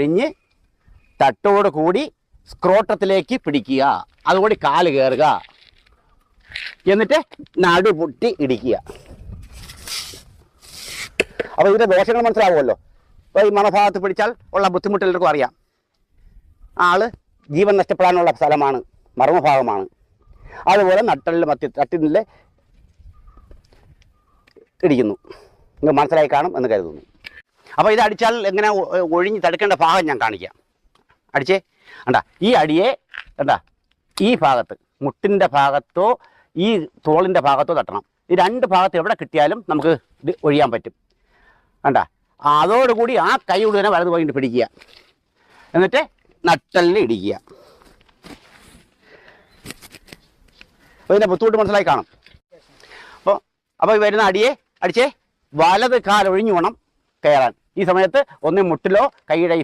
ഒഴിഞ്ഞ് തട്ടോട് കൂടി സ്ക്രോട്ടത്തിലേക്ക് പിടിക്കുക. അതുകൂടി കാൽ കയറുക എന്നിട്ട് നടു പൊട്ടി ഇടിക്കുക. അപ്പോൾ ഇതിന്റെ ദോഷങ്ങൾ മനസ്സിലാവുമല്ലോ. അപ്പോൾ ഈ മണഭാഗത്ത് പിടിച്ചാൽ ഉള്ള ബുദ്ധിമുട്ട് എല്ലാവർക്കും അറിയാം. ആൾ ജീവൻ നഷ്ടപ്പെടാനുള്ള സ്ഥലമാണ് മർമ്മഭാഗമാണ്. അതുപോലെ നട്ടലിൽ മത്തി തട്ടിനിൽ ഇടിക്കുന്നു. നിങ്ങൾ മനസ്സിലായി കാണും എന്ന് കരുതുന്നു. അപ്പോൾ ഇത് അടിച്ചാൽ എങ്ങനെ ഒഴിഞ്ഞ് തടുക്കേണ്ട ഭാഗം ഞാൻ കാണിക്കാം. അടിച്ചേ? കണ്ട ഈ അടിയെ കണ്ട ഈ ഭാഗത്ത് മുട്ടിന്റെ ഭാഗത്തോ ഈ തോളിന്റെ ഭാഗത്തോ തട്ടണം. ഈ രണ്ട് ഭാഗത്ത് എവിടെ കിട്ടിയാലും നമുക്ക് ഇത് ഒഴിയാൻ പറ്റും. കണ്ട അതോടുകൂടി ആ കൈ കൊണ്ട് തന്നെ വലത് പോയിട്ട് പിടിക്കുക. എന്നിട്ട് നട്ടലിന് ഇടിക്കുക. അപ്പോൾ ഇതിന്റെ ബുദ്ധിമുട്ട് മനസ്സിലായി കാണും. അപ്പോൾ അപ്പോൾ വരുന്ന അടിയെ അടിച്ചേ വലത് കാലൊഴിഞ്ഞു വേണം കയറാൻ ഈ സമയത്ത് ഒന്ന് മുട്ടിലോ കൈയുടെ